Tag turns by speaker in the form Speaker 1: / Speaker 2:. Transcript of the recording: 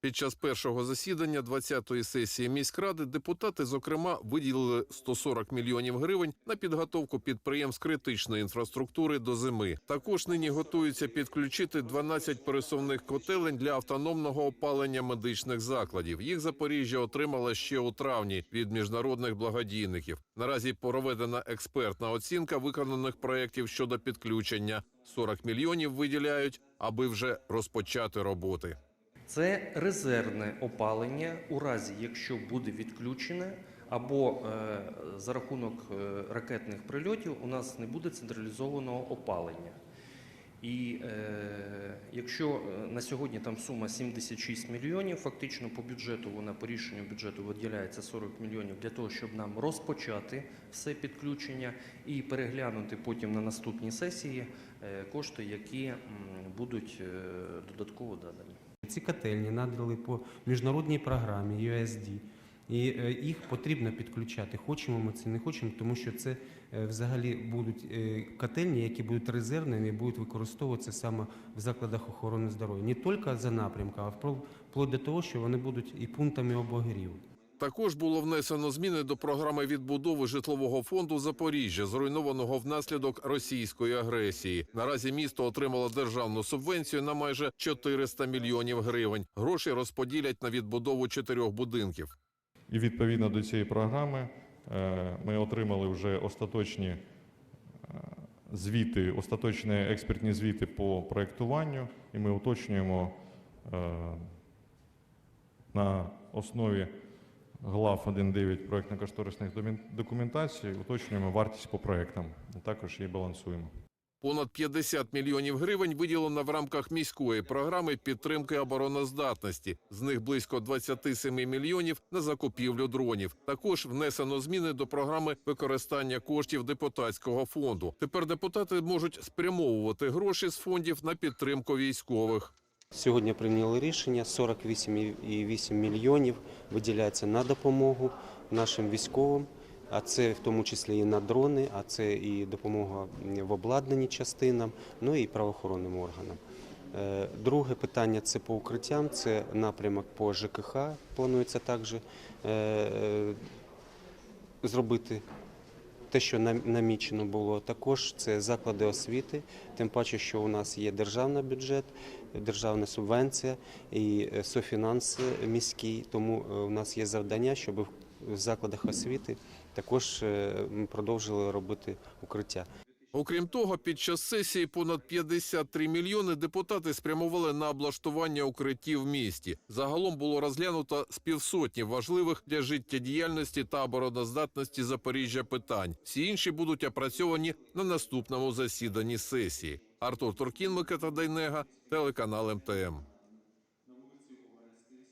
Speaker 1: Під час першого засідання 20-ї сесії міськради депутати, зокрема, виділили 140 мільйонів гривень на підготовку підприємств критичної інфраструктури до зими. Також нині готуються підключити 12 пересувних котелень для автономного опалення медичних закладів. Їх Запоріжжя отримала ще у травні від міжнародних благодійників. Наразі проведена експертна оцінка виконаних проєктів щодо підключення. 40 мільйонів виділяють, аби вже розпочати роботи.
Speaker 2: Це резервне опалення у разі, якщо буде відключене, або е, за рахунок е, ракетних прильотів у нас не буде централізованого опалення. І е, якщо е, на сьогодні там сума 76 мільйонів, фактично по бюджету вона по рішенню бюджету виділяється 40 мільйонів для того, щоб нам розпочати все підключення і переглянути потім на наступній сесії кошти, які будуть додатково додані.
Speaker 3: Ці котельні надали по міжнародній програмі USD. І е, їх потрібно підключати. Хочемо ми це, не хочемо, тому що це е, взагалі будуть е, котельні, які будуть резервними і будуть використовуватися саме в закладах охорони здоров'я. Не тільки за напрямком, а вплоть до того, що вони будуть і пунктами обогріву.
Speaker 1: Також було внесено зміни до програми відбудови житлового фонду Запоріжжя, зруйнованого внаслідок російської агресії. Наразі місто отримало державну субвенцію на майже 400 мільйонів гривень. Гроші розподілять на відбудову чотирьох будинків.
Speaker 4: І відповідно до цієї програми е, ми отримали вже остаточні е, звіти, остаточні експертні звіти по проєктуванню, і ми уточнюємо е, на основі глав 1.9 проєктно-кошторисних документацій, уточнюємо вартість по проєктам. Також її балансуємо.
Speaker 1: Понад 50 мільйонів гривень виділено в рамках міської програми підтримки обороноздатності. З них близько 27 мільйонів на закупівлю дронів. Також внесено зміни до програми використання коштів депутатського фонду. Тепер депутати можуть спрямовувати гроші з фондів на підтримку військових.
Speaker 3: Сьогодні прийняли рішення 48,8 мільйонів виділяється на допомогу нашим військовим, а це в тому числі і на дрони, а це і допомога в обладнанні частинам, ну і правоохоронним органам. Е, Друге питання це по укриттям, це напрямок по ЖКХ. Планується також е, е, зробити те, що нам- намічено було, також це заклади освіти, тим паче, що у нас є державний бюджет, державна субвенція і е, софінанс міський. Тому е, у нас є завдання, щоб в- закладах освіти також е, продовжили робити укриття.
Speaker 1: Окрім того, під час сесії понад 53 мільйони депутати спрямували на облаштування укриттів в місті. Загалом було розглянуто з півсотні важливих для життєдіяльності та обороноздатності Запоріжжя питань. Всі інші будуть опрацьовані на наступному засіданні сесії. Артур Туркін, Микита Дайнега, телеканал МТМ.